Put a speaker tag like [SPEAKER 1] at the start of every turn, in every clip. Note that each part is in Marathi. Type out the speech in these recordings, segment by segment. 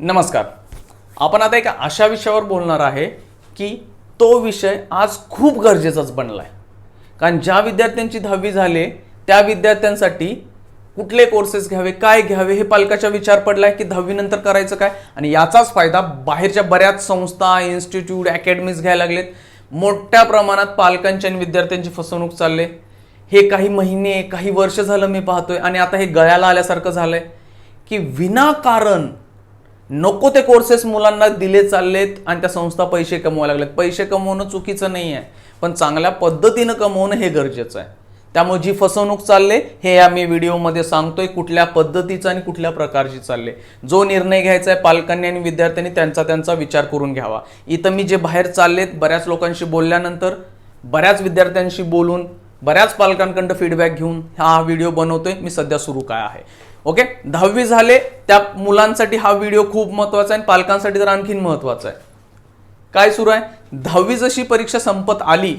[SPEAKER 1] नमस्कार. आपण आता एका अशा विषयावर बोलणार आहे की तो विषय आज खूप गरजेचाच बनला आहे कारण ज्या विद्यार्थ्यांची दहावी झाले त्या विद्यार्थ्यांसाठी कुठले कोर्सेस घ्यावे काय घ्यावे हे पालकाचा विचार पडला आहे की दहावीनंतर करायचं काय? आणि याचाच फायदा बाहेरच्या बऱ्याच संस्था इन्स्टिट्यूट अकॅडमीज घ्यायला लागलेत. मोठ्या प्रमाणात पालकांची आणि विद्यार्थ्यांची फसवणूक चालले. हे काही महिने काही वर्ष झालं मी पाहतोय आणि आता हे गळ्याला आल्यासारखं झालं आहे की विनाकारण नको ते कोर्सेस मुलांना दिले चाललेत आणि त्या संस्था पैसे कमवायला लागलेत पैसे कमवणं चुकीचं नाही आहे. पण चांगल्या पद्धतीनं कमवणं हे गरजेचं आहे. त्यामुळे जी फसवणूक चालले हे या मी व्हिडिओमध्ये सांगतोय कुठल्या पद्धतीचं आणि कुठल्या प्रकारची चालले. जो निर्णय घ्यायचा आहे पालकांनी आणि विद्यार्थ्यांनी त्यांचा त्यांचा विचार करून घ्यावा. इथं मी जे बाहेर चाललेत बऱ्याच लोकांशी बोलल्यानंतर बऱ्याच विद्यार्थ्यांशी बोलून बऱ्याच पालकांकडं फीडबॅक घेऊन हा व्हिडिओ बनवतोय. मी सध्या सुरू काय आहे. ओके? दहावी झाले त्या मुलांसाठी हा व्हिडिओ खूप महत्त्वाचा आहे आणि पालकांसाठी तर आणखीन महत्त्वाचा आहे. काय सुरू आहे? दहावी जशी परीक्षा संपत आली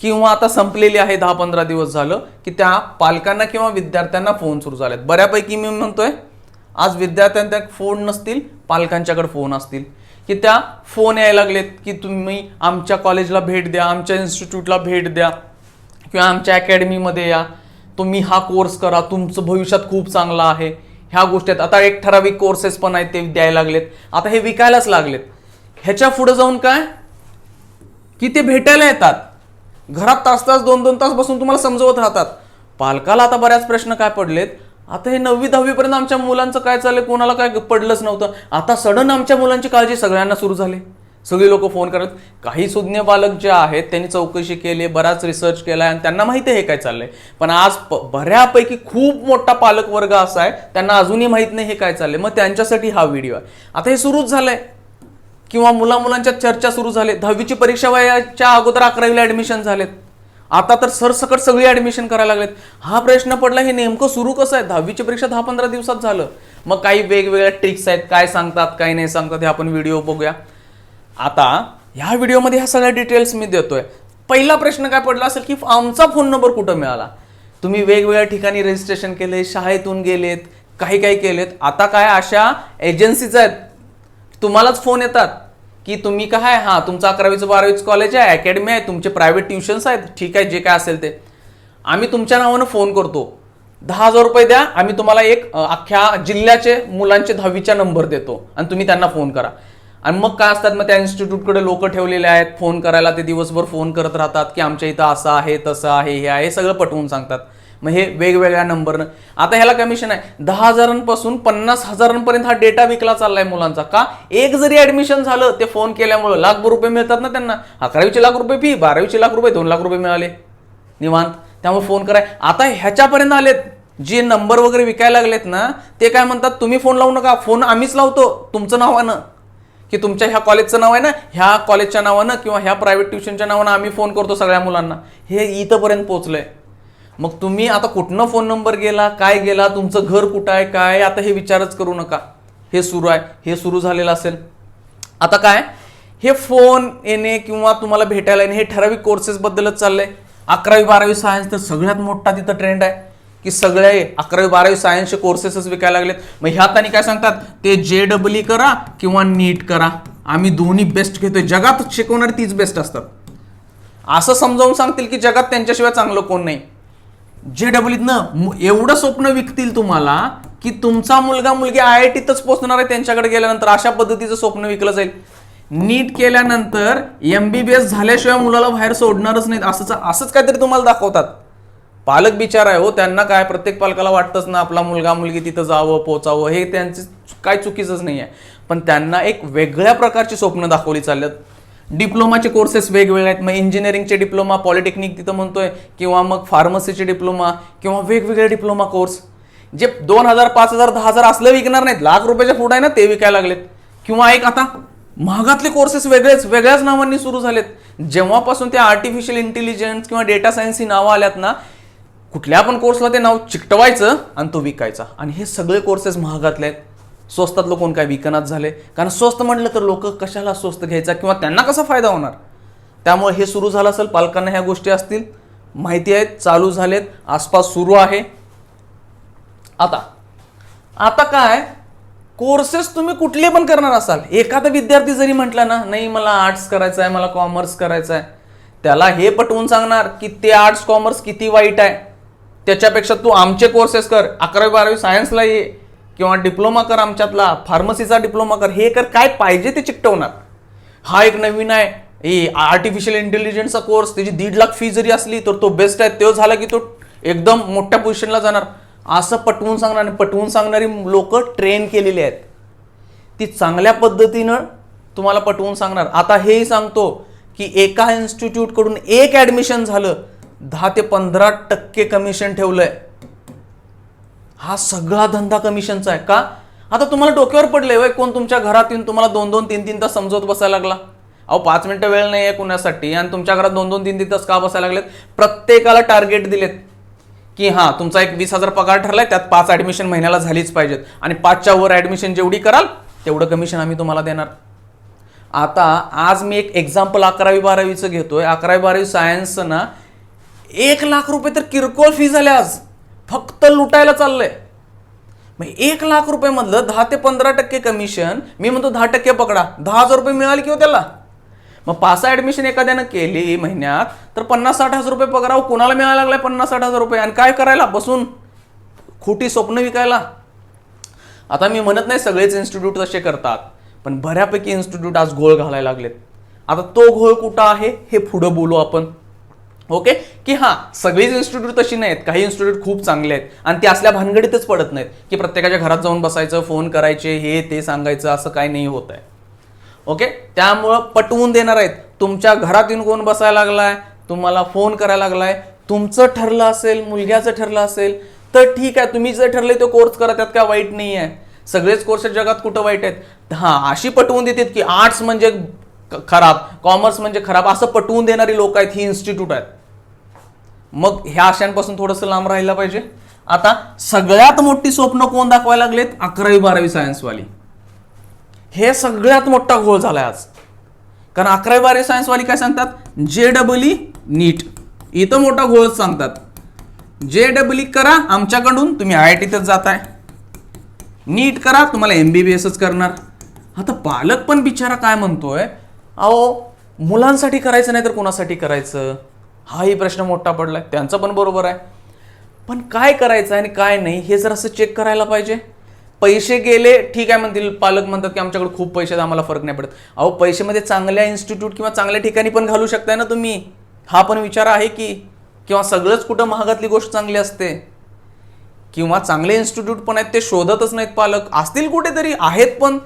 [SPEAKER 1] किंवा आता संपलेली आहे दहा पंधरा दिवस झालं की त्या पालकांना किंवा विद्यार्थ्यांना फोन सुरू झालेत. बऱ्यापैकी मी म्हणतोय आज विद्यार्थ्यांच्या फोन नसतील पालकांच्याकडे फोन असतील. की त्या फोन यायला लागलेत की तुम्ही आमच्या कॉलेजला भेट द्या आमच्या इन्स्टिट्यूटला भेट द्या किंवा आमच्या अकॅडमीमध्ये या. तुम्ही हा कोर्स करा तुमचं भविष्यात खूप चांगलं आहे. ह्या गोष्टी आहेत आता एक ठराविक कोर्सेस पण आहेत ते द्यायला लागलेत. आता हे विकायलाच लागलेत. ह्याच्या पुढे जाऊन काय? की ते भेटायला येतात. घरात तास तास दोन दोन तास बसून तुम्हाला समजवत राहतात. पालकाला आता बऱ्याच प्रश्न काय पडलेत? आता हे नववी दहावीपर्यंत आमच्या मुलांचं काय चाललंय? कोणाला काय पडलंच नव्हतं. आता सडन आमच्या मुलांची काळजी सगळ्यांना सुरू झाली. सगळी लोक फोन करत काही सुज्ञ पालक जे आहेत त्यांनी चौकशी केली बराच रिसर्च केला आणि त्यांना माहिती आहे हे काय चाललंय. पण आज प- बऱ्यापैकी खूप मोठा पालक वर्ग असा आहे त्यांना अजूनही माहीत नाही हे काय चाललंय. मग त्यांच्यासाठी हा व्हिडिओ आहे. आता हे सुरूच झालंय. किंवा मुला मुलांच्या चर्चा सुरू झाले. दहावीची परीक्षा वयाच्या अगोदर अकरावीला ऍडमिशन झालेत. आता तर सरसकट सगळी ऍडमिशन करायला लागलेत. हा प्रश्न पडला हे नेमकं सुरू कसं आहे? दहावीची परीक्षा दहा पंधरा दिवसात झालं. मग काही वेगवेगळ्या ट्रिक्स आहेत काय सांगतात काय नाही सांगतात हे आपण व्हिडिओ बघूया. आता ह्या व्हिडिओमध्ये ह्या सगळ्या डिटेल्स मी देतोय. पहिला प्रश्न काय पडला असेल की आमचा फोन नंबर कुठं मिळाला? तुम्ही वेगवेगळ्या ठिकाणी रजिस्ट्रेशन केले शाळेतून गेलेत काही काही केलेत. आता काय अशा एजन्सीज आहेत? तुम्हालाच फोन येतात की तुम्ही काय? हां तुमचं अकरावीचं बारावीचं कॉलेज आहे अकॅडमी आहे तुमचे प्रायव्हेट ट्युशन्स आहेत ठीक आहे जे काय असेल ते. आम्ही तुमच्या नावानं फोन करतो. दहा हजार रुपये द्या आम्ही तुम्हाला एक अख्ख्या जिल्ह्याचे मुलांचे दहावीचा नंबर देतो. आणि तुम्ही त्यांना फोन करा. आणि मग काय असतात? मग त्या इन्स्टिट्यूटकडे लोक ठेवलेले आहेत. फोन करायला ते दिवसभर फोन करत राहतात की आमच्या इथं असं आहे तसं आहे हे आहे. सगळं पटवून सांगतात. मग हे वेगवेगळ्या नंबरनं आता ह्याला कमिशन आहे. दहा हजारांपासून पन्नास हजारांपर्यंत हा डेटा विकला चाललाय मुलांचा. का? एक जरी ऍडमिशन झालं ते फोन केल्यामुळं लाखभर रुपये मिळतात ना त्यांना. अकरावीचे लाख रुपये फी बारावीचे लाख रुपये दोन लाख रुपये मिळाले. निवांत. त्यामुळे फोन कराय आता ह्याच्यापर्यंत आलेत. जे नंबर वगैरे विकायला लागलेत ना ते काय म्हणतात? तुम्ही फोन लावू नका. फोन आम्हीच लावतो. तुमचं नावानं की तुमच्या ह्या कॉलेजचं नाव आहे ना ह्या कॉलेजच्या नावानं किंवा ह्या प्रायव्हेट ट्युशनच्या नावानं आम्ही फोन करतो सगळ्या मुलांना. हे इथंपर्यंत पोहोचलंय. मग तुम्ही आता कुठनं फोन नंबर गेला काय गेला तुमचं घर कुठं आहे काय आता हे विचारच करू नका. हे सुरू आहे हे सुरू झालेलं असेल. आता काय? हे फोन येणे किंवा तुम्हाला भेटायला येणे हे ठराविक कोर्सेसबद्दलच चाललंय. अकरावी बारावी सायन्स तर सगळ्यात मोठा तिथं ट्रेंड आहे. की सगळे अकरावी बारावी सायन्सचे कोर्सेसच विकायला लागलेत. मग ह्यात आणि काय सांगतात? ते जे डबल करा किंवा नीट करा. आम्ही दोन्ही बेस्ट घेतोय. जगात शिकवणारी तीच बेस्ट असतात. असं समजावून सांगतील की जगात त्यांच्याशिवाय चांगलं कोण नाही. जे डबल एवढं स्वप्न विकतील तुम्हाला की तुमचा मुलगा मुलगी आय आय टीतच पोहोचणार आहे त्यांच्याकडे गेल्यानंतर. अशा पद्धतीचं स्वप्न विकलं जाईल. नीट केल्यानंतर एमबीबीएस झाल्याशिवाय मुलाला बाहेर सोडणारच नाहीत. असंच असंच काहीतरी तुम्हाला दाखवतात. पालक बिचार आहे हो त्यांना काय प्रत्येक पालकाला वाटतंच ना आपला मुलगा मुलगी तिथं जावं पोचावं हे त्यांचे काय चुकीचंच नाही आहे. पण त्यांना एक वेगळ्या प्रकारची स्वप्न दाखवली चालल्यात. डिप्लोमाचे कोर्सेस वेगवेगळे आहेत. मग इंजिनिअरिंगचे डिप्लोमा पॉलिटेक्निक तिथं म्हणतोय किंवा मग फार्मसीचे डिप्लोमा किंवा वेगवेगळे डिप्लोमा कोर्स जे दोन हजार पाच हजार दहा हजार असलं विकणार नाहीत. लाख रुपयाच्या पुढे आहे ना ते विकायला लागलेत. किंवा एक आता महागातले कोर्सेस वेगळेच वेगळ्याच नावांनी सुरू झालेत. जेव्हापासून ते आर्टिफिशियल इंटेलिजन्स किंवा डेटा सायन्स ही नावं आल्यात ना कुठल्या पण कोर्सला ते नाव चिकटवायचं आणि तो विकायचा. आणि हे सगळे कोर्सेस महागातले आहेत. स्वस्तातलं कोण काय विकनात झाले? कारण स्वस्त म्हटलं तर लोक कशाला स्वस्त घ्यायचा किंवा त्यांना कसा फायदा होणार? त्यामुळे हे सुरू झालं असेल पालकांना ह्या गोष्टी असतील. माहिती आहेत चालू झालेत आसपास सुरू आहे. आता आता काय? कोर्सेस तुम्ही कुठले पण करणार असाल. एखादा विद्यार्थी जरी म्हटला ना नाही मला आर्ट्स करायचं आहे मला कॉमर्स करायचं आहे त्याला हे पटवून सांगणार की ते आर्ट्स कॉमर्स किती वाईट आहे. त्याच्यापेक्षा तू आमचे कोर्सेस कर. अकरावी बारावी सायन्सला ये. किंवा डिप्लोमा कर आमच्यातला. फार्मसीचा डिप्लोमा कर. हे कर. काय पाहिजे ते चिकटवणार. हा एक नवीन आहे. हे आर्टिफिशियल इंटेलिजन्सचा कोर्स त्याची दीड लाख फी जरी असली तर तो बेस्ट आहे. तो झाला की तो एकदम मोठ्या पोझिशनला जाणार. असं पटवून सांगणार आणि पटवून सांगणारी लोक ट्रेन केलेली आहेत. ती चांगल्या पद्धतीनं तुम्हाला पटवून सांगणार. आता हेही सांगतो की एका इन्स्टिट्यूटकडून एक ॲडमिशन झालं दहा ते पंधरा टक्के कमिशन ठेवलंय. हा सगळा धंदा कमिशनचा आहे का? आता तुम्हाला डोक्यावर पडले वय कोण तुमच्या घरात येऊन तुम्हाला दोन दोन तीन तीन तास समजवत बसायला लागला? अहो पाच मिनिटं वेळ नाही आहे कुणासाठी आणि तुमच्या घरात दोन दोन तीन तीन तास का बसायला लागलेत? प्रत्येकाला टार्गेट दिलेत की हां तुमचा एक वीस हजार पगार ठरलाय त्यात पाच ॲडमिशन महिन्याला झालीच पाहिजेत आणि पाचच्या वर ॲडमिशन जेवढी कराल तेवढं कमिशन आम्ही तुम्हाला देणार. आता आज मी एक एक्झाम्पल अकरावी बारावीचं घेतोय. अकरावी बारावी सायन्सचं ना एक लाख रुपये तर किरकोळ फी झाल्या आज. फक्त लुटायला चाललंय. मग एक लाख रुपयेमधलं दहा ते पंधरा टक्के कमिशन मी म्हणतो दहा टक्के पकडा. दहा हजार रुपये मिळाले किंवा त्याला? मग पाच ॲडमिशन एखाद्यानं केली महिन्यात तर पन्नास साठ हजार रुपये पगाराव कोणाला कुणाला मिळायला लागलाय पन्नास साठ हजार रुपये? आणि काय करायला? बसून. खोटी स्वप्न विकायला. आता मी म्हणत नाही सगळेच इन्स्टिट्यूट तसे करतात पण बऱ्यापैकी इन्स्टिट्यूट आज घोळ घालायला लागलेत. आता तो घोळ कुठं आहे? हे पुढं बोलू आपण. ओके? की हां सगळीच इन्स्टिट्यूट तशी नाहीत काही इन्स्टिट्यूट खूप चांगले आहेत. आणि ते असल्या भानगडीतच पडत नाहीत की प्रत्येकाच्या घरात जाऊन बसायचं फोन करायचे हे ते सांगायचं असं काही नाही होत आहे. ओके? त्यामुळं पटवून देणार आहेत तुमच्या घरात येऊन कोण बसायला लागलाय? तुम्हाला फोन करायला लागलाय. तुमचं ठरलं असेल मुलग्याचं ठरलं असेल तर ठीक आहे तुम्ही जर ठरले तो कोर्स करा त्यात काय वाईट नाही आहे. सगळेच कोर्स जगात कुठं वाईट आहेत? हां अशी पटवून देतात की आर्ट्स म्हणजे खराब कॉमर्स म्हणजे खराब असं पटवून देणारी लोक आहेत ही इन्स्टिट्यूट आहेत. मग ह्या आशांपासून थोडंसं लांब राहिला पाहिजे. आता सगळ्यात मोठी स्वप्न कोण दाखवायला लागलेत? अकरावी बारावी सायन्सवाली हे सगळ्यात मोठा घोळ झालाय आज. कारण अकरावी बारावी सायन्सवाली काय सांगतात? जे डबल ई नीट. इथं मोठा घोळच सांगतात. जे डबल ई करा आमच्याकडून तुम्ही आय आय टीतच जाताय. नीट करा तुम्हाला एम बी बी एसच करणार. आता पालक पण बिचारा काय म्हणतोय? अहो मुलांसाठी करायचं नाही तर कोणासाठी करायचं? हाही प्रश्न मोठा पडला आहे त्यांचं पण बरोबर आहे. पण काय करायचं आणि काय नाही हे जर असं चेक करायला पाहिजे. पैसे गेले ठीक आहे म्हणतील. पालक म्हणतात की आमच्याकडे खूप पैसे आहेत, आम्हाला फरक नाही पडत. अहो पैसेमध्ये चांगल्या इन्स्टिट्यूट किंवा चांगल्या ठिकाणी पण घालू शकताय ना तुम्ही. हा पण विचार आहे की किंवा सगळंच कुठं महागातली गोष्ट चांगली असते. किंवा चांगले इन्स्टिट्यूट पण आहेत ते शोधतच नाहीत पालक. असतील कुठेतरी आहेत पण.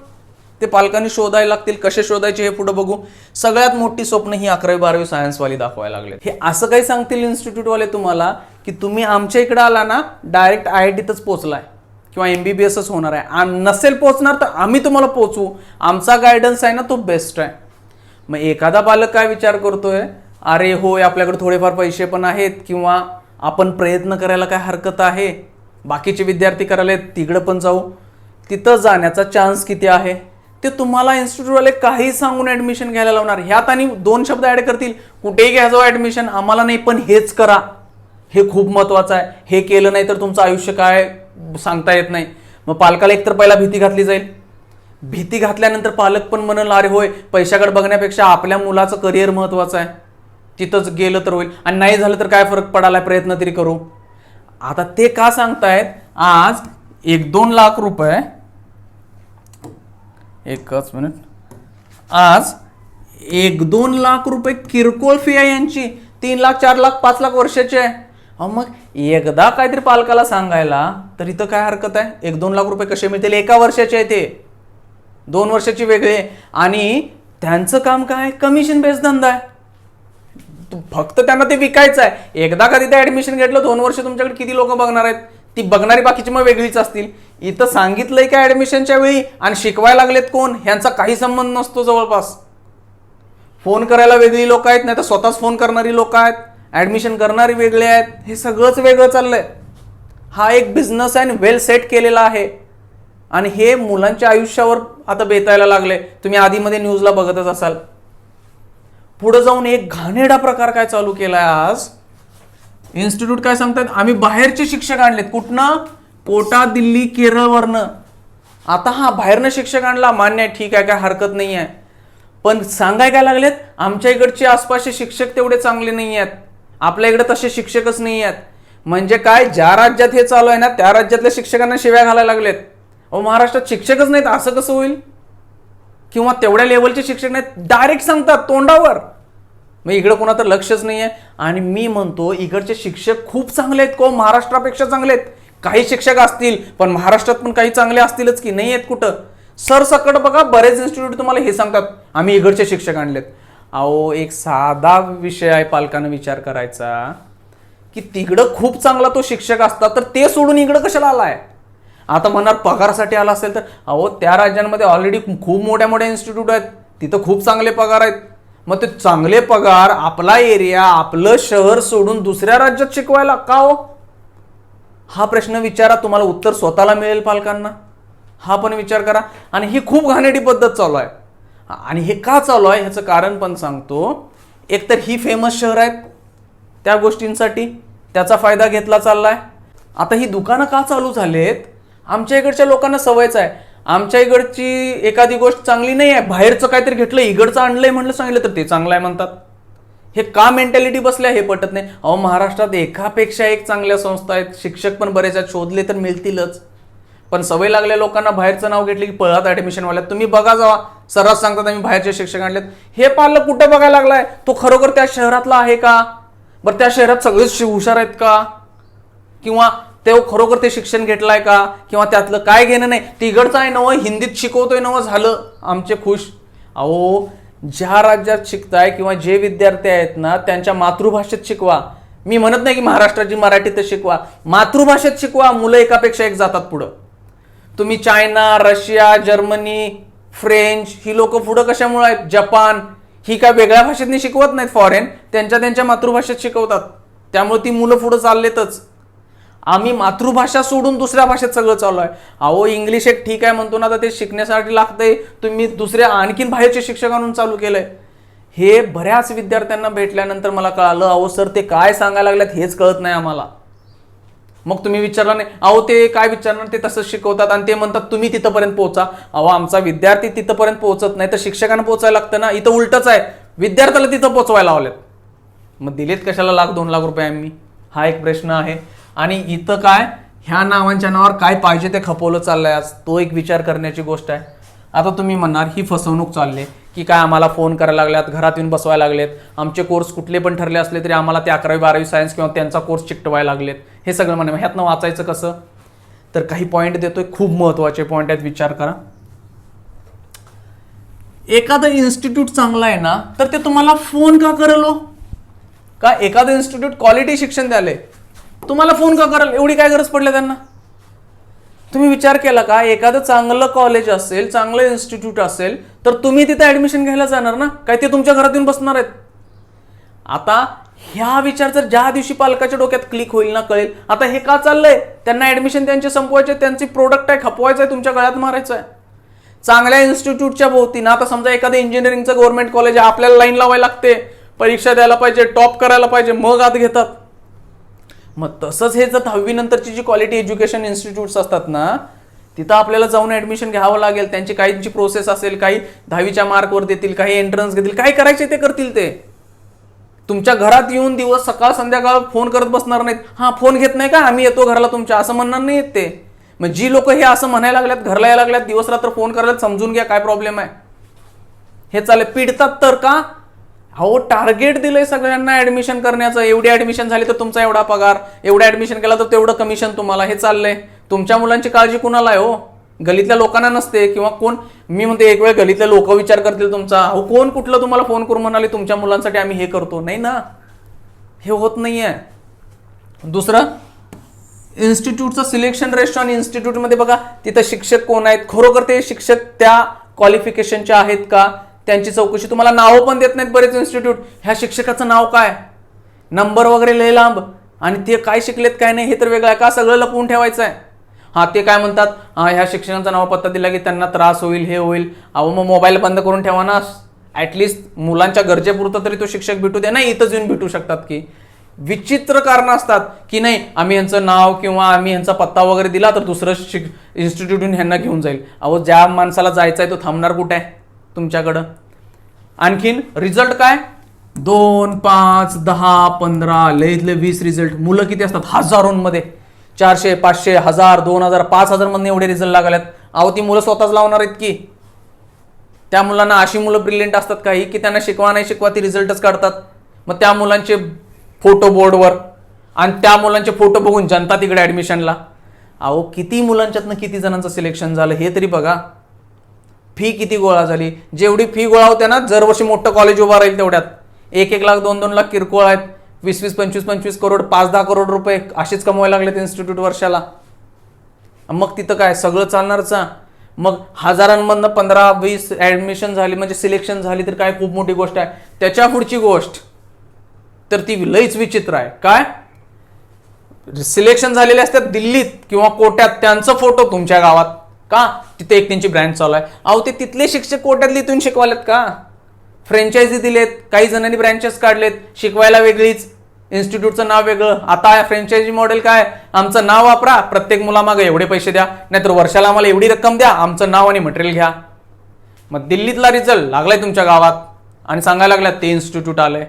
[SPEAKER 1] ते पालकांनी शोधायला लागतील कसे शोधायचे हे पुढे बघू. सगळ्यात मोठी स्वप्न ही अकरावी बारावी सायन्सवाली दाखवायला लागले हे असं काही सांगतील इन्स्टिट्यूटवाले तुम्हाला की तुम्ही आमच्या इकडे आला ना डायरेक्ट आय आय टीतच पोचलाय किंवा एम बी बी एसच होणार आहे. आणि नसेल पोचणार तर आम्ही तुम्हाला पोचवू आमचा गायडन्स आहे ना तो बेस्ट आहे. मग एखादा पालक काय विचार करतोय? अरे होय आपल्याकडे थोडेफार पैसे पण आहेत किंवा आपण प्रयत्न करायला काय हरकत आहे? बाकीचे विद्यार्थी करायला तिकडं पण जाऊ. तिथं जाण्याचा चान्स किती आहे? ते तुम्हाला इन्स्टिट्यूटवाले काही सांगून ॲडमिशन घ्यायला लावणार. ह्यात आणि दोन शब्द ॲड करतील. कुठेही घ्या जाऊ ॲडमिशन आम्हाला नाही पण हेच करा. हे खूप महत्त्वाचं आहे. हे केलं नाही तर तुमचं आयुष्य काय सांगता येत नाही. मग पालकाला एकतर पहिला भीती घातली जाईल. भीती घातल्यानंतर पालक पण म्हणाल अरे होय पैशाकडे बघण्यापेक्षा आपल्या मुलाचं करिअर महत्त्वाचं आहे. तिथंच गेलं तर होईल. आणि नाही झालं तर काय फरक पडायला प्रयत्न तरी करू. आता ते का सांगतायत? आज एक दोन लाख रुपये एकच मिनिट. आज एक दोन लाख रुपये किरकोळ फी आहे यांची. तीन लाख चार लाख पाच लाख वर्षाचे आहे. अहो मग एकदा काहीतरी पालकाला सांगायला तर इथं काय हरकत आहे? एक दोन लाख रुपये कसे मिळतील? एका वर्षाचे आहे ते. दोन वर्षाची वेगळे आणि त्यांचं काम काय? कमिशन बेस्ड धंदा आहे. तू- फक्त त्यांना ते विकायचं आहे. एकदा का तिथे ॲडमिशन घेतलं दोन वर्ष तुमच्याकडे किती लोक बघणार आहेत? ती बघणारी बाकीची मग वेगळीच असतील. इथं सांगितलंय का ॲडमिशनच्या वेळी? आणि शिकवायला लागलेत कोण? ह्यांचा काही संबंध नसतो जवळपास. फोन करायला वेगळी लोक आहेत नाही तर स्वतःच फोन करणारी लोक आहेत ॲडमिशन करणारी वेगळे आहेत हे सगळंच वेगळं चाललंय. हा एक बिझनेस आहे वेल सेट केलेला आहे. आणि हे मुलांच्या आयुष्यावर आता बेतायला लागले तुम्ही आधीमध्ये न्यूजला बघतच असाल. पुढे जाऊन एक घाणेरडा प्रकार काय चालू केला आहे आज? इन्स्टिट्यूट काय सांगतात? आम्ही बाहेरचे शिक्षक आणलेत. कुठनं? कोटा दिल्ली केरळवरनं. आता हा बाहेरनं शिक्षक आणला मान्य आहे ठीक आहे काय हरकत नाही आहे. पण सांगाय काय लागलेत? आमच्या इकडचे आसपासचे शिक्षक तेवढे चांगले नाही आहेत. आपल्या इकडे तसे शिक्षकच नाही आहेत. म्हणजे काय? ज्या राज्यात हे चालू आहे ना त्या राज्यातल्या शिक्षकांना शिव्या घालायला लागलेत. अहो महाराष्ट्रात शिक्षकच नाहीत असं कसं होईल? किंवा तेवढ्या लेवलचे शिक्षक नाहीत डायरेक्ट सांगतात तोंडावर. मग इकडं कोणा तर लक्षच नाही आहे आणि मी म्हणतो इकडचे शिक्षक खूप चांगले आहेत को महाराष्ट्रापेक्षा चांगले आहेत. काही शिक्षक असतील पण महाराष्ट्रात पण काही चांगले असतीलच की नाही आहेत कुठं? सरसकट बघा बरेच इन्स्टिट्यूट तुम्हाला हे सांगतात आम्ही इकडचे शिक्षक आणलेत. अहो एक साधा विषय आहे पालकांना विचार करायचा की तिकडं खूप चांगला तो शिक्षक असता तर ते सोडून इकडं कशाला आला आहे आता म्हणणार पगारासाठी आला असेल तर अहो त्या राज्यांमध्ये ऑलरेडी खूप मोठ्या मोठ्या इन्स्टिट्यूट आहेत तिथं खूप चांगले पगार आहेत. मग ते चांगले पगार आपला एरिया आपलं शहर सोडून दुसऱ्या राज्यात शिकवायला का हो? हा प्रश्न विचारा तुम्हाला उत्तर स्वतःला मिळेल पालकांना. हा पण विचार करा. आणि ही खूप घाणेरडी पद्धत चालू आहे. आणि हे का चालू आहे ह्याचं कारण पण सांगतो. एकतर ही फेमस शहर आहेत त्या गोष्टींसाठी. त्याचा फायदा घेतला चाललाय. आता ही दुकानं का चालू झालेत? आमच्या इकडच्या लोकांना सवयच आहे. आमच्या इकडची एखादी गोष्ट चांगली नाही आहे बाहेरचं काहीतरी घेतलं इकडचं आणलंय म्हणलं सांगितलं तर ते चांगलं आहे म्हणतात. हे का मेंटॅलिटी बसल्या हे पटत नाही? अहो महाराष्ट्रात एकापेक्षा एक चांगल्या संस्था आहेत शिक्षक पण बरेच आहेत शोधले तर मिळतीलच. पण सवय लागल्या लोकांना बाहेरचं नाव घेतलं की पळत ॲडमिशनवाल्या तुम्ही बघा जावा सर्रास सांगतात आम्ही बाहेरचे शिक्षक आणलेत. हे पालक कुठं बघायला लागलाय? तो खरोखर त्या शहरातला आहे का? बरं त्या शहरात सगळेच शि- हुशार आहेत का? किंवा ते खरोखर ते शिक्षण घेतलंय का? किंवा त्यातलं काय घेणं नाही? तिघडचं आहे नवं हिंदीत शिकवतोय नवं झालं. आमचे खुश. अहो ज्या राज्यात शिकताय किंवा जे विद्यार्थी आहेत ना त्यांच्या मातृभाषेत शिकवा. मी म्हणत नाही की महाराष्ट्राची मराठीतच शिकवा. मातृभाषेत शिकवा मुलं एकापेक्षा एक जातात पुढं. तुम्ही चायना रशिया जर्मनी फ्रेंच ही लोक पुढं कशामुळे आहेत? जपान. ही काय वेगळ्या भाषेतनी शिकवत नाहीत फॉरेन त्यांच्या त्यांच्या मातृभाषेत शिकवतात. त्यामुळे ती मुलं पुढं चाललेतच. आम्ही मातृभाषा सोडून दुसऱ्या भाषेत सगळं चालू आहे अहो इंग्लिश एक ठीक आहे म्हणतो ना आता ते शिकण्यासाठी लागतंय. तुम्ही दुसऱ्या आणखीन बाहेरचे शिक्षक आणून चालू केलंय. हे बऱ्याच विद्यार्थ्यांना भेटल्यानंतर मला कळालं अहो सर ते काय सांगायला लागल्यात हेच कळत नाही आम्हाला. मग तुम्ही विचारला नाही. अहो ते काय विचारणार? ते तसंच शिकवतात आणि ते म्हणतात तुम्ही तिथंपर्यंत पोहोचा. अहो आमचा विद्यार्थी तिथंपर्यंत पोहोचत नाही तर शिक्षकांना पोहोचायला लागतं ना. इथं उलटच आहे. विद्यार्थ्याला तिथं पोहोचवायला लावलेत. मग दिलेत कशाला लाख दोन लाख रुपये आम्ही? हा एक प्रश्न आहे. आणि इथं काय? ह्या नावांच्या नावावर काय पाहिजे ते खपवलं चाललंय आज? तो एक विचार करण्याची गोष्ट आहे. आता तुम्ही म्हणणार ही फसवणूक चालली की काय आम्हाला फोन करायला लागल्यात घरात येऊन बसवायला लागलेत. आमचे कोर्स कुठले पण ठरले असले तरी आम्हाला ते अकरावी बारावी सायन्स किंवा त्यांचा कोर्स चिकटवायला लागलेत. हे सगळं म्हणे ह्यातनं वाचायचं कसं? तर काही पॉईंट देतोय खूप महत्त्वाचे पॉईंट आहेत विचार करा. एखादं इन्स्टिट्यूट चांगलं आहे ना तर ते तुम्हाला फोन का करलो? का एखादं इन्स्टिट्यूट क्वालिटी शिक्षण द्याले तुम्हाला फोन का कराल? एवढी काय गरज पडली त्यांना? तुम्ही विचार केला का? एखादं चांगलं कॉलेज असेल चांगलं इन्स्टिट्यूट असेल तर तुम्ही तिथे ॲडमिशन घ्यायला जाणार ना? काय ते तुमच्या घरात येऊन बसणार आहेत? आता ह्या विचार जर ज्या दिवशी पालकाच्या डोक्यात क्लिक होईल ना कळेल. आता हे का चाललंय? त्यांना ॲडमिशन त्यांचे संपवायचे त्यांची प्रोडक्ट आहे खपवायचं आहे तुमच्या गळ्यात मारायचं आहे चांगल्या इन्स्टिट्यूटच्या भोवती ना आता समजा एखादं इंजिनिअरिंगचं गव्हर्नमेंट कॉलेज आहे आपल्याला लाईन लावायला लागते. परीक्षा द्यायला पाहिजे टॉप करायला पाहिजे मग आत घेतात. मग तसंच हे जर दहावी नंतरची जी क्वालिटी एज्युकेशन इन्स्टिट्यूट्स असतात ना तिथं आपल्याला जाऊन ऍडमिशन घ्यावं लागेल. त्यांची काहींची प्रोसेस असेल काही दहावीच्या मार्कवर देतील काही एंट्रन्स घेतील काय करायचे ते करतील ते. तुमच्या घरात येऊन दिवस सकाळ संध्याकाळ फोन करत बसणार नाहीत. हा फोन घेत नाही का? आम्ही येतो घराला तुमच्या असं म्हणणार नाही ते. मग जी लोक हे असं म्हणायला लागल्यात घरला यायला लागल्यात दिवस रात्र फोन करायला समजून घ्या काय प्रॉब्लेम आहे. हे चालेल. पिडतात तर का? हो टार्गेट दिलंय सगळ्यांना ऍडमिशन करण्याचं. एवढी ऍडमिशन झाली तर तुमचा एवढा पगार. एवढं ऍडमिशन केला तर तेवढं कमिशन तुम्हाला हे चाललंय. तुमच्या मुलांची काळजी कुणाला आहे हो? गलीतल्या लोकांना नसते किंवा कोण? मी म्हणते एक वेळ गलीतले लोक विचार करतील तुमचा. अहो कोण कुठलं तुम्हाला फोन करून म्हणाले तुमच्या मुलांसाठी आम्ही हे करतो. नाही ना. हे होत नाहीये. दुसरं इन्स्टिट्यूटचं सिलेक्शन रेशन इन्स्टिट्यूटमध्ये बघा तिथं शिक्षक कोण आहेत? खरोखर ते शिक्षक त्या क्वालिफिकेशनचे आहेत का? त्यांची चौकशी तुम्हाला नावं पण देत नाहीत बरेच इन्स्टिट्यूट ह्या शिक्षकाचं नाव काय? नंबर वगैरे लय लांब. आणि ते काय शिकलेत काय नाही हे तर वेगळं आहे. का सगळं लपवून ठेवायचं आहे? हां ते काय म्हणतात? ह्या शिक्षकांचा नाव पत्ता दिला की त्यांना त्रास होईल हे होईल. अहो मग मोबाईल बंद करून ठेवा ना. ॲटलिस्ट मुलांच्या गरजेपुरतं तरी तो शिक्षक भेटू दे. नाही इथंच येऊन भेटू शकतात की. विचित्र कारणं असतात की नाही आम्ही यांचं नाव किंवा आम्ही यांचा पत्ता वगैरे दिला तर दुसरं शिक इन्स्टिट्यूटहून ह्यांना घेऊन जाईल. अहो ज्या माणसाला जायचं आहे तो थांबणार कुठे? आहे तुमच्याकडं. आणखीन रिझल्ट काय? दोन पाच दहा पंधरा लईतले वीस रिझल्ट मुलं किती असतात? हजारोंमध्ये. चारशे पाचशे हजार दोन हजार पाच हजार एवढे रिझल्ट लागल्यात. अहो ती मुलं स्वतःच लावणार आहेत की? त्या मुलांना अशी मुलं ब्रिलियंट असतात काही की त्यांना शिकवा नाही शिकवा ती रिझल्टच काढतात. मग त्या मुलांचे फोटो बोर्डवर आणि त्या मुलांचे फोटो बघून जनता तिकडे ॲडमिशनला अहो किती मुलांच्यातनं किती जणांचं सिलेक्शन झालं हे तरी बघा. फी किती गोळा झाली? जेवढी फी गोळा होते ना दरवर्षी मोठं कॉलेज उभा राहील तेवढ्यात. एक एक लाख दोन दोन लाख किरकोळ आहेत. वीस वीस पंचवीस पंचवीस करोड पाच दहा करोड रुपये असेच कमवायला लागलेत इन्स्टिट्यूट वर्षाला. मग तिथं काय? सगळं चालणारचा मग हजारांमधनं पंधरा वीस ॲडमिशन झाली म्हणजे सिलेक्शन झाली तर काय खूप मोठी गोष्ट आहे. त्याच्या पुढची गोष्ट तर ती लईच विचित्र आहे. काय? सिलेक्शन झालेले असतात दिल्लीत किंवा कोट्यात त्यांचं फोटो तुमच्या गावात. का? तिथे एक त्यांची ब्रँच चालू आहे. अहो ते तिथले शिक्षक कोट्यातले इथून शिकवालेत का? फ्रँचायझी दिलेत काही जणांनी ब्रँचेस काढलेत. शिकवायला वेगळीच. इन्स्टिट्यूटचं नाव वेगळं. आता फ्रँचायझी मॉडेल काय? आमचं नाव वापरा. प्रत्येक मुलामागं एवढे पैसे द्या. नाहीतर वर्षाला आम्हाला एवढी रक्कम द्या. आमचं नाव आणि मटेरियल घ्या. मग दिल्लीतला रिझल्ट लागलाय तुमच्या गावात. आणि सांगायला लागल्यात ते इन्स्टिट्यूट आलंय.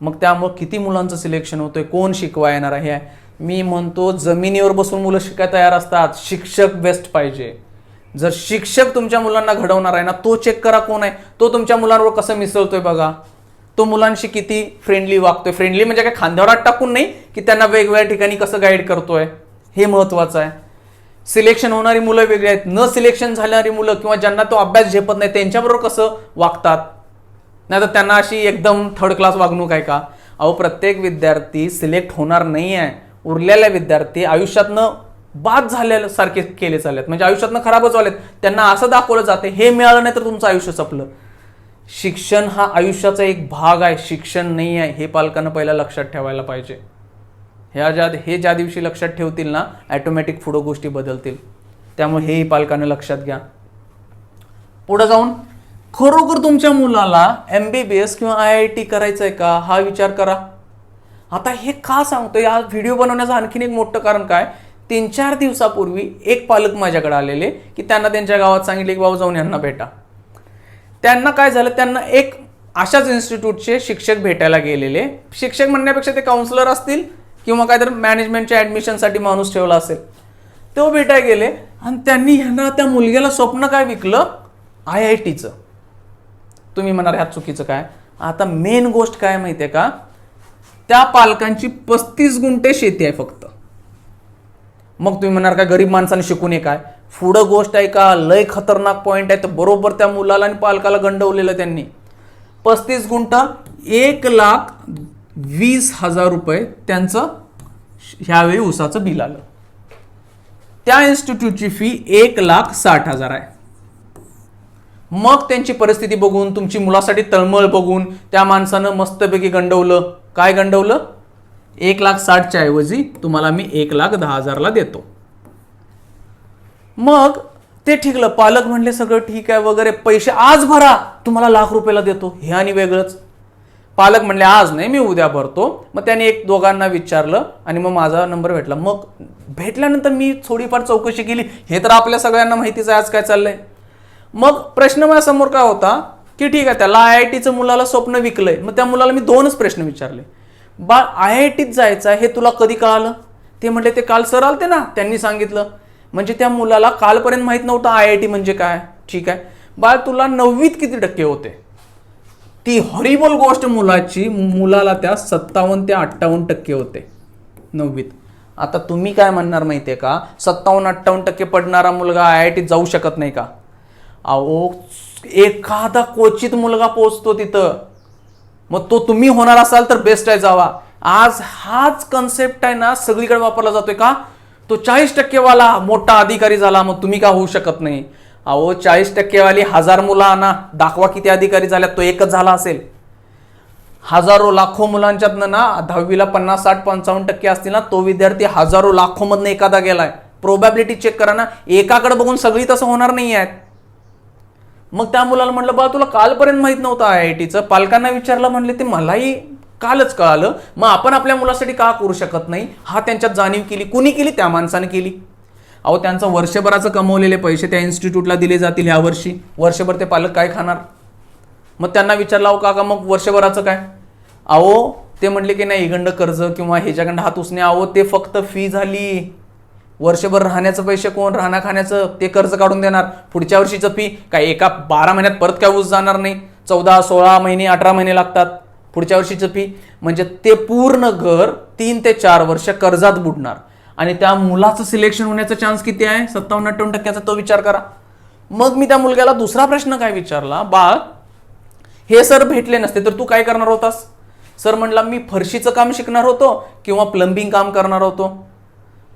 [SPEAKER 1] मग त्यामुळं किती मुलांचं सिलेक्शन होतंय? कोण शिकवा येणार आहे. मी म्हणतो जमिनीवर बसून मुलं शिकायला तयार असतात. शिक्षक बेस्ट पाहिजे. जर शिक्षक तुमच्या मुलांना घडवणार आहे ना तो चेक करा कोण आहे. तो तुमच्या मुलांवर कसं मिसळतोय बघा. तो मुलांशी किती फ्रेंडली वागतोय. फ्रेंडली म्हणजे काय खांद्यावर टाकून नाही की त्यांना वेगवेगळ्या ठिकाणी कसं गाईड करतोय. हे महत्वाचं आहे. सिलेक्शन होणारी मुलं वेगळी आहेत. न सिलेक्शन झाणारी मुलं किंवा ज्यांना तो अभ्यास झेपत नाही त्यांच्याबरोबर कसं वागतात? नाही तर त्यांना अशी एकदम थर्ड क्लास वागणूक आहे का? अहो प्रत्येक विद्यार्थी सिलेक्ट होणार नाही आहे उरलेल्या विद्यार्थी आयुष्यातनं बाद झाल्यासारखे केले चाललेत. म्हणजे आयुष्यातनं खराबच झालेत. त्यांना असं दाखवलं जाते हे मिळालं नाही तर तुमचं आयुष्य संपलं. शिक्षण हा आयुष्याचा एक भाग आहे. शिक्षण नाही आहे. हे पालकांना पहिला लक्षात ठेवायला पाहिजे. ह्या ज्या हे ज्या दिवशी लक्षात ठेवतील ना ॲटोमॅटिक पुढं गोष्टी बदलतील. त्यामुळे हेही पालकांना लक्षात घ्या. पुढं जाऊन खरोखर तुमच्या मुलाला एम बी बी एस किंवा आय आय टी करायचं आहे का? हा विचार करा. आता हे का सांगतो या व्हिडिओ बनवण्याचं आणखीन एक मोठं कारण काय? तीन चार दिवसापूर्वी एक पालक माझ्याकडे आलेले की त्यांना त्यांच्या गावात सांगितले की भाऊ जाऊन यांना भेटा. त्यांना काय झालं? त्यांना एक अशाच इन्स्टिट्यूटचे शिक्षक भेटायला गेलेले. शिक्षक म्हणण्यापेक्षा ते काउन्सिलर असतील किंवा काहीतरी मॅनेजमेंटच्या ॲडमिशनसाठी माणूस ठेवला असेल. तो भेटायला गेले आणि त्यांनी ह्यांना त्या मुलग्याला स्वप्न काय विकलं? आय आय टीचं. तुम्ही म्हणाल ह्यात चुकीचं काय? आता मेन गोष्ट काय माहिती आहे का? त्या पालकांची पस्तीस गुंठे शेती आहे फक्त. मग तुम्ही म्हणणार का गरीब माणसाने शिकून काय? पुढं गोष्ट आहे का? लय खतरनाक पॉईंट आहे. तर बरोबर त्या मुलाला आणि पालकाला गंडवलेलं त्यांनी. पस्तीस गुंठ एक लाख वीस हजार रुपये त्यांचं ह्यावेळी उसाचं बिल आलं. त्या इन्स्टिट्यूटची फी एक लाख साठ हजार आहे. मग त्यांची परिस्थिती बघून तुमची मुलासाठी तळमळ बघून त्या माणसानं मस्तपैकी गंडवलं. काय गंडवलं? एक लाख साठच्या ऐवजी तुम्हाला मी एक लाख दहा हजारला देतो. मग ते ठीकलं पालक म्हणले सगळं ठीक आहे वगैरे पैसे आज भरा तुम्हाला लाख रुपयाला देतो हे आणि वेगळंच. पालक म्हणले आज नाही मी उद्या भरतो. मग त्याने एक दोघांना विचारलं आणि मग माझा नंबर भेटला. मग भेटल्यानंतर मी थोडीफार चौकशी केली. हे तर आपल्या सगळ्यांना माहितीच आहे आज काय चाललंय. मग प्रश्न माझ्यासमोर काय होता? की ठीक आहे त्याला आय आय टीचं मुलाला स्वप्न विकलंय. मग त्या मुलाला मी दोनच प्रश्न विचारले. बा आय आय टीत जायचं हे तुला कधी कळालं? ते म्हटले ते काल सर आलते ना त्यांनी सांगितलं. म्हणजे त्या मुलाला कालपर्यंत माहीत नव्हतं आय आय टी म्हणजे काय. ठीक आहे. बाळ तुला नववीत किती टक्के होते? ती हॉरिबल गोष्ट मुलाची मुलाला त्या सत्तावन्न ते अठ्ठावन्न टक्के होते. नववीत. आता तुम्ही काय म्हणणार माहिती आहे का? सत्तावन्न अठ्ठावन्न टक्के पडणारा मुलगा आय आय टीत जाऊ शकत नाही का? अहो एखादा क्वचित मुलगा पोचतो तिथं. मग तो तुम्ही होणार असाल तर बेस्ट आहे जावा. आज हाच कन्सेप्ट आहे ना सगळीकडे वापरला जातोय का? तो चाळीस टक्केवाला मोठा अधिकारी झाला मग तुम्ही का होऊ शकत नाही? अहो चाळीस टक्केवाली हजार मुलं आणा दाखवा किती अधिकारी झाल्यात तो एकच झाला असेल. हजारो लाखो मुलांच्यातनं ना दहावीला पन्नास साठ पंचावन्न टक्के असतील ना तो विद्यार्थी हजारो लाखो मधनं एखादा गेलाय. प्रोबॅबिलिटी चेक करा ना एकाकडे बघून सगळी तसं होणार नाही आहेत मग त्या मुलाला म्हटलं बा तुला कालपर्यंत माहीत नव्हतं आय आय टीचं. पालकांना विचारलं म्हणले ते मलाही कालच कळालं. मग आपण आपल्या मुलासाठी का करू शकत नाही? हा त्यांच्यात जाणीव केली. कुणी केली? त्या माणसाने केली. अहो त्यांचं वर्षभराचं कमवलेले पैसे त्या इन्स्टिट्यूटला दिले जातील ह्या वर्षी. वर्षभर ते पालक काय खाणार? मग त्यांना विचारलं अहो काका मग वर्षभराचं काय? अहो ते म्हणले की नाही इगंड कर्ज किंवा ह्याच्याकडं हात उसणे. अहो ते फक्त फी झाली. वर्षभर राहण्याचं पैसे कोण? राहण्या खाण्याचं ते कर्ज काढून देणार. पुढच्या वर्षीचं फी काय एका बारा महिन्यात परत काय ऊस जाणार नाही. चौदा सोळा महिने अठरा महिने लागतात. पुढच्या वर्षीचं फी म्हणजे ते पूर्ण घर तीन ते चार वर्ष कर्जात बुडणार. आणि त्या मुलाचं सिलेक्शन होण्याचा चान्स किती आहे? सत्तावन्न अठ्ठावन्न टक्क्याचा तो विचार करा. मग मी त्या मुलग्याला दुसरा प्रश्न काय विचारला? बाळ हे सर भेटले नसते तर तू काय करणार होतास? सर म्हणला मी फरशीचं काम शिकणार होतो किंवा प्लंबिंग काम करणार होतो.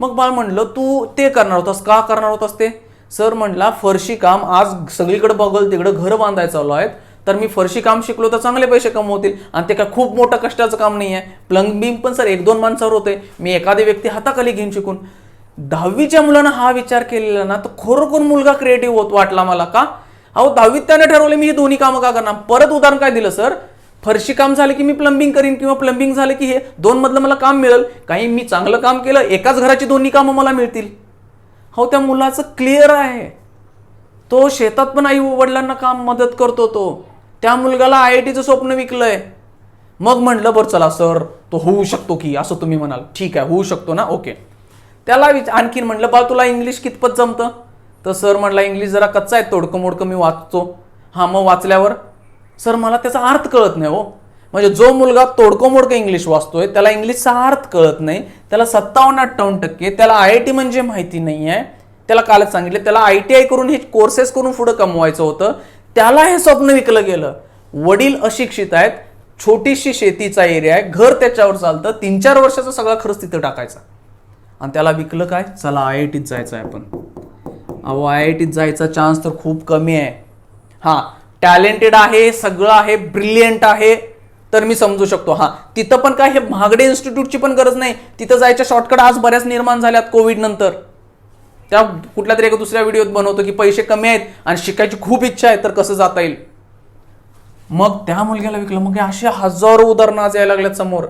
[SPEAKER 1] मग बाळ म्हणलं तू ते करणार होतास का करणार होतास ते? सर म्हणला फरशी काम आज सगळीकडे बघल तिकडं घर बांधायचं चालू आहेत. तर मी फरशी काम शिकलो तर चांगले पैसे कमवतील. आणि ते काय खूप मोठं कष्टाचं काम नाही आहे प्लंबिंग पण सर एक दोन माणसावर होते. मी एखादी व्यक्ती हाताखाली घेऊन शिकून. दहावीच्या मुलांना हा विचार केलेला ना तर खरोखर मुलगा क्रिएटिव्ह होत वाटला मला का? अहो दहावीत त्याने ठरवले मी ही दोन्ही कामं का करणार? परत उदाहरण काय दिलं सर? फरशी काम झालं की मी प्लंबिंग करीन किंवा प्लंबिंग झालं की हे दोनमधलं मला काम मिळेल. काही मी चांगलं काम केलं एकाच घराची दोन्ही कामं मला मिळतील. हो त्या मुलाचं क्लिअर आहे. तो शेतात पण आई वडिलांना काम मदत करतो तो. त्या मुलगाला आय आय टीचं स्वप्न विकलंय. मग म्हणलं बरं चला सर तो होऊ शकतो की असं तुम्ही म्हणाल. ठीक आहे होऊ शकतो ना ओके. त्याला विच आणखीन म्हणलं बा तुला इंग्लिश कितपत जमतं? तर सर म्हटला इंग्लिश जरा कच्चा आहे तोडकं मोडकं मी वाचतो. हां मग वाचल्यावर? सर मला त्याचा अर्थ कळत नाही हो. म्हणजे जो मुलगा तोडकं मोडकं इंग्लिश वाचतोय त्याला इंग्लिशचा अर्थ कळत नाही त्याला सत्तावन्न अठ्ठावन्न टक्के त्याला आय आय टी म्हणजे माहिती नाही आहे. त्याला कालच सांगितलं त्याला आय टी आय करून हे कोर्सेस करून पुढं कमवायचं होतं. त्याला हे स्वप्न विकलं गेलं. वडील अशिक्षित आहेत छोटीशी शेतीचा एरिया आहे घर त्याच्यावर चालतं तीन चार वर्षाचा सगळा खर्च तिथं टाकायचा. आणि त्याला विकलं काय? चला आय आय टीत जायचं आहे आपण. अहो आय आय टीत जायचा चान्स तर खूप कमी आहे. हां टॅलेंटेड आहे सगळं आहे ब्रिलियंट आहे. तर मी समजू शकतो हां. तिथं पण काय हे महागडे इन्स्टिट्यूटची पण गरज नाही. तिथं जायच्या शॉर्टकट आज बऱ्याच निर्माण झाल्यात कोविड नंतर. त्या कुठल्या तरी एका दुसऱ्या व्हिडिओत बनवतो की पैसे कमी आहेत आणि शिकायची खूप इच्छा आहे तर कसं जाता येईल? मग त्या मुलग्याला विकलं. मग असे हजारो उदाहरणं आज यायला लागल्यात समोर.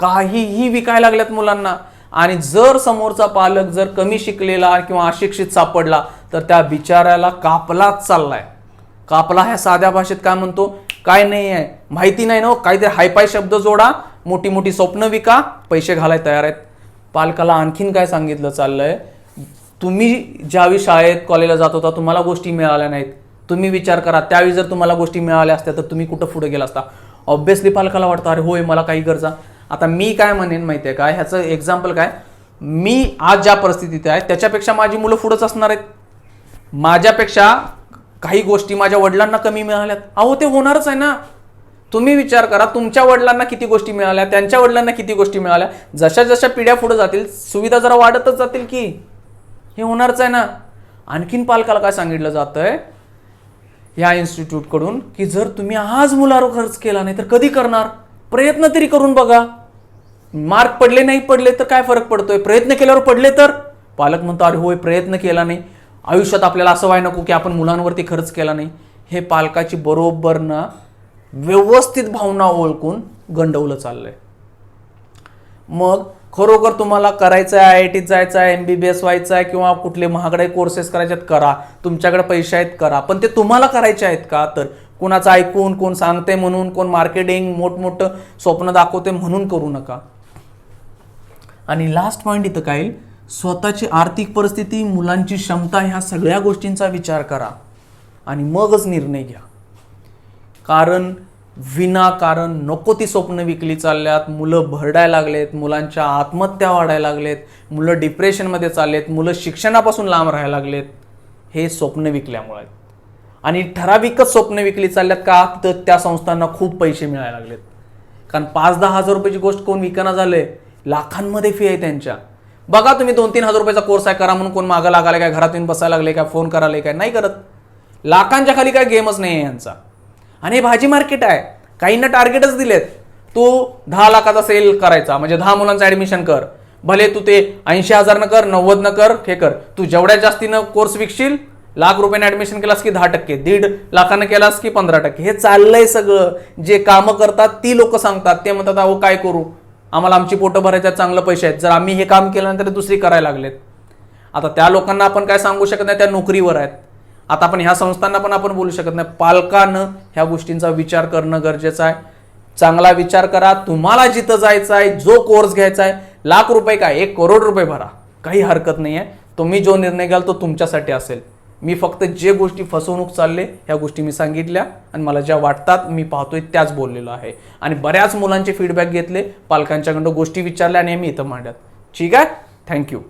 [SPEAKER 1] काहीही विकायला लागल्यात मुलांना. आणि जर समोरचा पालक जर कमी शिकलेला किंवा अशिक्षित सापडला तर त्या बिचाऱ्याला कापलाच चाललाय. कापला ह्या साध्या भाषेत काय म्हणतो? काय नाही आहे. माहिती नाही ना हो. काहीतरी हायपाय शब्द जोडा मोठी मोठी स्वप्न विका पैसे घालाय तयार आहेत. पालकाला आणखीन काय सांगितलं चाललंय? तुम्ही ज्यावेळी शाळेत कॉलेजला जात होता तुम्हाला गोष्टी मिळाल्या नाहीत. तुम्ही विचार करा त्यावेळी जर तुम्हाला गोष्टी मिळाल्या असत्या तर तुम्ही कुठं पुढे गेला असता? ऑब्व्हियसली पालकाला वाटतं अरे होय मला काही गरजा आता मी काय म्हणेन माहिती आहे काय ह्याचं एक्झाम्पल काय? मी आज ज्या परिस्थितीत आहे त्याच्यापेक्षा माझी मुलं पुढंच असणार आहेत. माझ्यापेक्षा काही गोष्टी माझ्या वडिलांना कमी मिळाल्यात. अहो ते होणारच आहे ना. तुम्ही विचार करा तुमच्या वडिलांना किती गोष्टी मिळाल्या त्यांच्या वडिलांना किती गोष्टी मिळाल्या. जशा जशा पिढ्या पुढे जातील सुविधा जरा वाढतच जातील की. हे होणारच आहे ना. आणखीन पालकाला काय सांगितलं जातंय? या इन्स्टिट्यूटकडून की जर तुम्ही आज मुलावर खर्च केला नाही तर कधी करणार? प्रयत्न तरी करून बघा. मार्क पडले नाही पडले तर काय फरक पडतोय? प्रयत्न केल्यावर पडले तर? पालक म्हणतो अरे होय प्रयत्न केला नाही. आयुष्यात आपल्याला असं व्हाय नको की आपण मुलांवरती खर्च केला नाही. हे पालकाची बरोबर ना व्यवस्थित भावना ओळखून गंडवलं चाललंय. मग खरोखर तुम्हाला करायचं आहे आय आय टीत जायचं आहे एम बी बी एस व्हायचं आहे किंवा कुठले महागडे कोर्सेस करायचे आहेत करा. तुमच्याकडे पैसे आहेत करा. पण ते तुम्हाला करायचे आहेत का? तर कोणाचं ऐकून कोण सांगते म्हणून कोण मार्केटिंग मोठमोठं स्वप्न दाखवते म्हणून करू नका. आणि लास्ट पॉईंट इथं काय स्वतःची आर्थिक परिस्थिती मुलांची क्षमता ह्या सगळ्या गोष्टींचा विचार करा आणि मगच निर्णय घ्या. कारण विनाकारण नको ती स्वप्न विकली चालल्यात मुलं भरडायला लागलेत मुलांच्या आत्महत्या वाढायला लागलेत मुलं डिप्रेशनमध्ये चाललेत मुलं शिक्षणापासून लांब राहायला लागलेत हे स्वप्न विकल्यामुळे. आणि ठराविकच स्वप्न विकली चालल्यात का तर त्या संस्थांना खूप पैसे मिळायला लागलेत. कारण पाच दहा हजार रुपयाची गोष्ट कोण विकना झालंय? लाखांमध्ये फी आहे त्यांच्या. बघा तुम्ही दोन तीन हजार रुपयाचा कोर्स आहे करा म्हणून कोण मागं लागायला काय घरात येऊन बसायला लागले काय फोन करायला काय नाही करत. लाखांच्या खाली काय गेमच नाही आहे यांचा. आणि हे भाजी मार्केट आहे. काहींना टार्गेटच दिलेत. तू दहा लाखाचा सेल करायचा म्हणजे दहा मुलांचं ऍडमिशन कर. भले तू ते ऐंशी हजारनं कर नव्वदनं कर हे कर. तू जेवढ्या जास्तीनं कोर्स विकशील लाख रुपयाने ऍडमिशन केलास की दहा टक्के दीड लाखानं केलास की पंधरा टक्के. हे चाललंय सगळं. जे कामं करतात ती लोक सांगतात. ते म्हणतात अहो काय करू? आम्हाला आमची पोटं भरायच्या चांगलं पैसे आहेत. जर आम्ही हे काम केल्यानंतर दुसरी करायला लागलेत. आता त्या लोकांना आपण काय सांगू शकत नाही त्या नोकरीवर आहेत. आता आपण ह्या संस्थांना पण आपण बोलू शकत नाही. पालकानं ह्या गोष्टींचा विचार करणं गरजेचं आहे. चांगला विचार करा. तुम्हाला जिथं जायचं आहे जो कोर्स घ्यायचा आहे लाख रुपये काय? एक करोड रुपये भरा. काही हरकत नाही आहे तुम्ही जो निर्णय घ्याल तो तुमच्यासाठी असेल. मी फक्त जे गोष्टी फसवणूक चालले ह्या गोष्टी मी सांगितल्या आणि मला ज्या वाटतात मी पाहतोय त्याच बोललेलो आहे. आणि बऱ्याच मुलांचे फीडबॅक घेतले पालकांच्याकडं गोष्टी विचारल्या आणि मी इथं मांडत. ठीक आहे? थँक्यू